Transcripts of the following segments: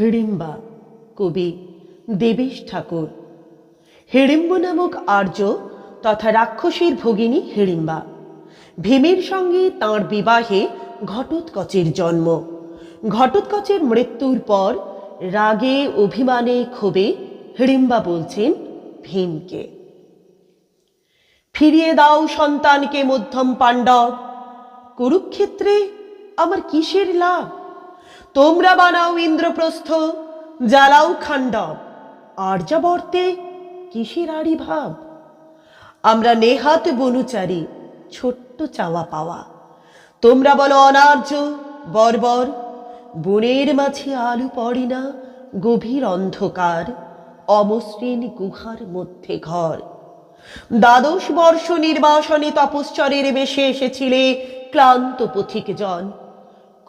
হিড়িম্বা, কবি দেবেশ ঠাকুর। হিড়িম্ব নামক আর্য তথা রাক্ষসীর ভগিনী হিড়িম্বা। ভীমের সঙ্গে তাঁর বিবাহে ঘটোৎকচের জন্ম। ঘটোৎকচের মৃত্যুর পর রাগে অভিমানে ক্ষোভে হিড়িম্বা বলছেন, ভীমকে। ফিরিয়ে দাও সন্তানকে মধ্যম পাণ্ডব। কুরুক্ষেত্রে আমার কিসের লাভ? তোমরা বানাও ইন্দ্রপ্রস্থ, জ্বালাও খাণ্ডব। আর্যাবর্তে কিসের আড়ি ভাব আমরা নেহাত বনুচারী, ছোট্ট চাওয়া পাওয়া। তোমরা বলো অনার্য, বর্বর, বনের মাঝে আলু পড়ে না, গভীর অন্ধকার, অমসৃণ গুহার মধ্যে ঘর। দ্বাদশ বর্ষ নির্বাসনে তপশ্চরের বেশে এসেছিলে ক্লান্ত পথিক জন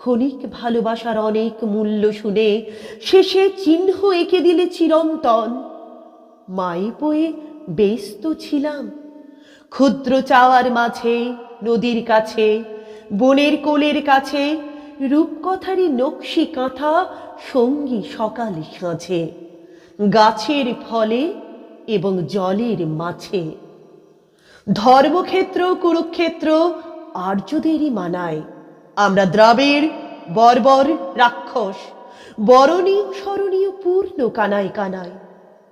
ক্ষণিক ভালোবাসার অনেক মূল্য শুনে শেষে চিহ্ন এঁকে দিলে চিরন্তন। মাই বয়ে ব্যস্ত ছিলাম। ক্ষুদ্র চাওয়ার মাঝে, নদীর কাছে, বনের কোলের কাছে, রূপকথারই নকশি কাঁথা সঙ্গী সকাল সাঁঝে, গাছের ফলে এবং জলের মাছে ধর্মক্ষেত্র, কুরুক্ষেত্র, আর্যদেরই মানায়। আমরা দ্রাবের বর্বর, রাক্ষস বরণীয় স্মরণীয় পূর্ণ কানায় কানায়।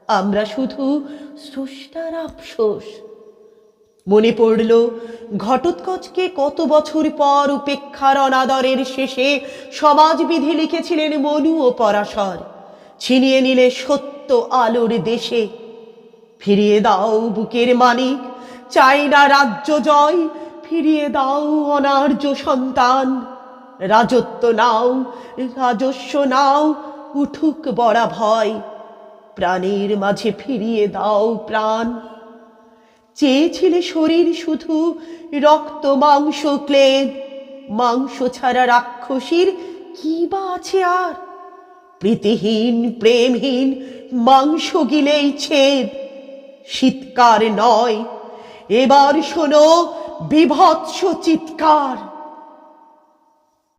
আমরা শুধু স্রষ্টার আফসোস। মনে পড়ল, ঘটোৎকচকে কত বছর পর উপেক্ষার অনাদরের শেষে সমাজবিধি লিখেছিলেন মনু ও পরাশর। ছিনিয়ে নিলে সত্য আলোর দেশে। ফিরিয়ে দাও বুকের মানিক, চাই না রাজ্য জয় ফিরিয়ে দাও অনার্য সন্তান। রাজত্ব নাও, রাজস্ব নাও, উঠুক বড়া ভয়। প্রাণের মাঝে ফিরিয়ে দাও প্রাণ। চেয়েছিলে শরীর শুধু রক্ত, মাংস, ক্লেদ। মাংস ছাড়া রাক্ষসীর কি বা আছে আর? প্রীতিহীন, প্রেমহীন, মাংস গিলেই ছেদ। শীতকার নয়, এবার শোনো বিভৎস চিৎকার।